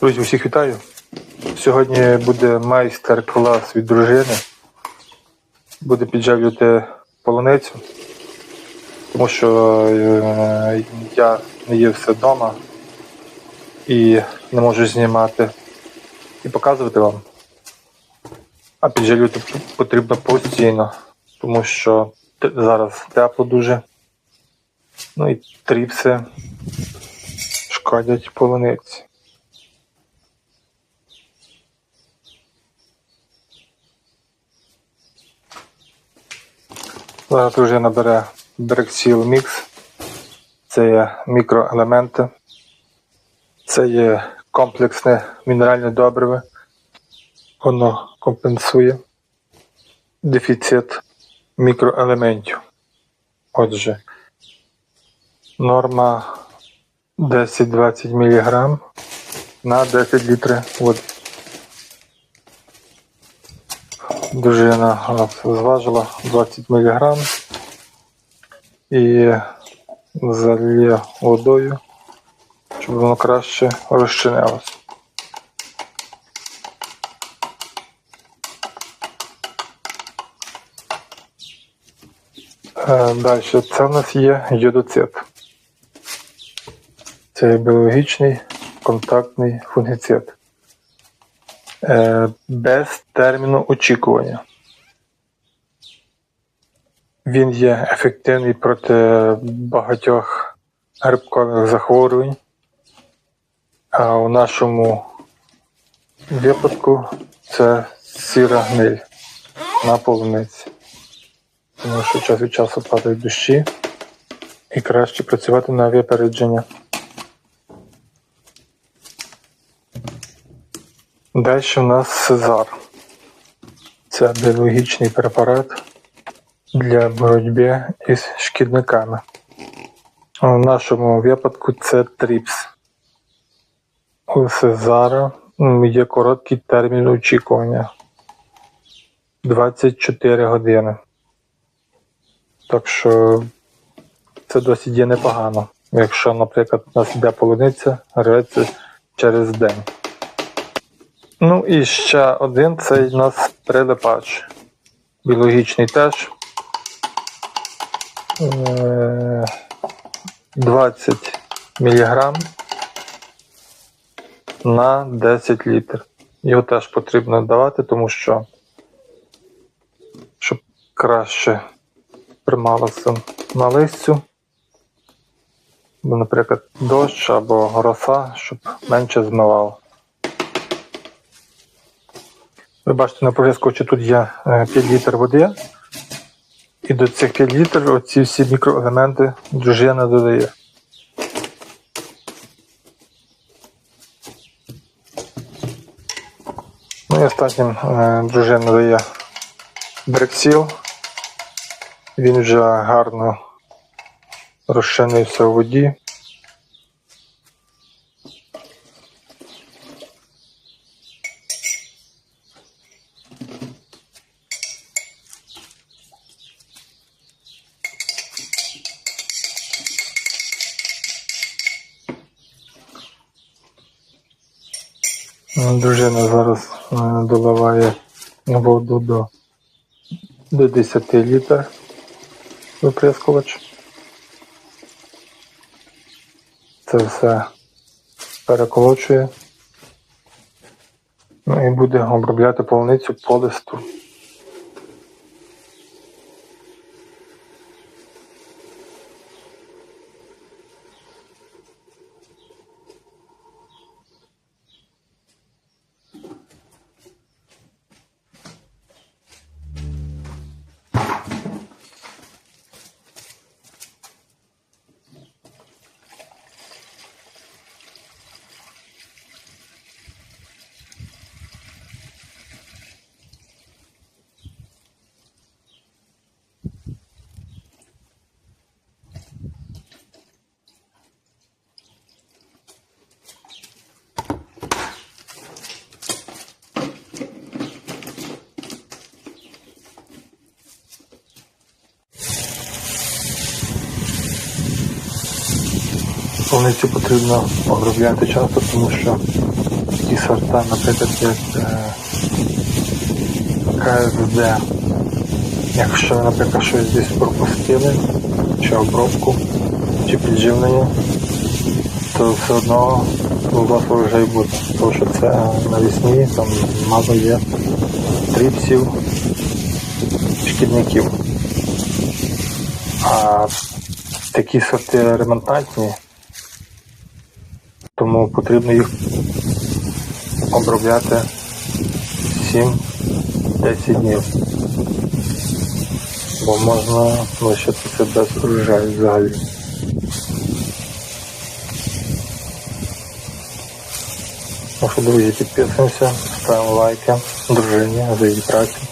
Друзі, усіх вітаю. Сьогодні буде майстер-клас від дружини. Буде підживлювати полуницю, тому що е, я не є все вдома і не можу знімати і показувати вам. А підживлювати потрібно постійно, тому що зараз тепло дуже. Ну і тріпси шкодять полуниці. Зараз дружина бере Брексіл Мікс. Це є мікроелементи. Це є комплексне мінеральне добриво. Воно компенсує дефіцит мікроелементів. Отже, норма 10-20 мг на 10 літрів води. Дружина зважила 20 мг і заліє водою, щоб воно краще розчинилося. Далі, це в нас є йодоцит. Це біологічний контактний фунгіцид. Е, без терміну очікування. Він є ефективний проти багатьох грибкових захворювань. А у нашому випадку це сіра гниль на полуниці. Тому що час від часу падають дощі і краще працювати на випередження. Далі у нас Сезар. Це біологічний препарат для боротьби із шкідниками. У нашому випадку це тріпс. У Сезара є короткий термін очікування 24 години. Так що це досить є непогано. Якщо, наприклад, у нас йде полуниця, рветься через день. Ну і ще один цей у нас прилипач. Біологічний теж. Е, 20 мг на 10 літрів. Його теж потрібно давати, тому що щоб краще прималося на листю. Наприклад, дощ або роса, щоб менше змивало. Ви бачите на прискочі тут є е, 5 літр води. І до цих 5 літрів оці всі мікроелементи дружина додає. Ну і останнім е, дружина дає брексіл. Він вже гарно розчинився у воді. Дружина зараз е, доливає воду до, до 10 літрів виприскувач. Це все переколочує. Ну і буде обробляти полуницю по листу. Полуницю потрібно обробляти часто, тому що такі сорта, наприклад, як е, КСД. Якщо, наприклад, щось десь пропустили, чи обробку, чи підживлення, то все одно у вас вже й буде. Тому що це навісні, там мало є тріпсів, шкідників. А такі сорти ремонтантні, тому потрібно їх обробляти 7-10 днів. Бо можна лишитися без урожаю взагалі. Ну що, друзі, підписуємося, ставимо лайки, дружині за її працю.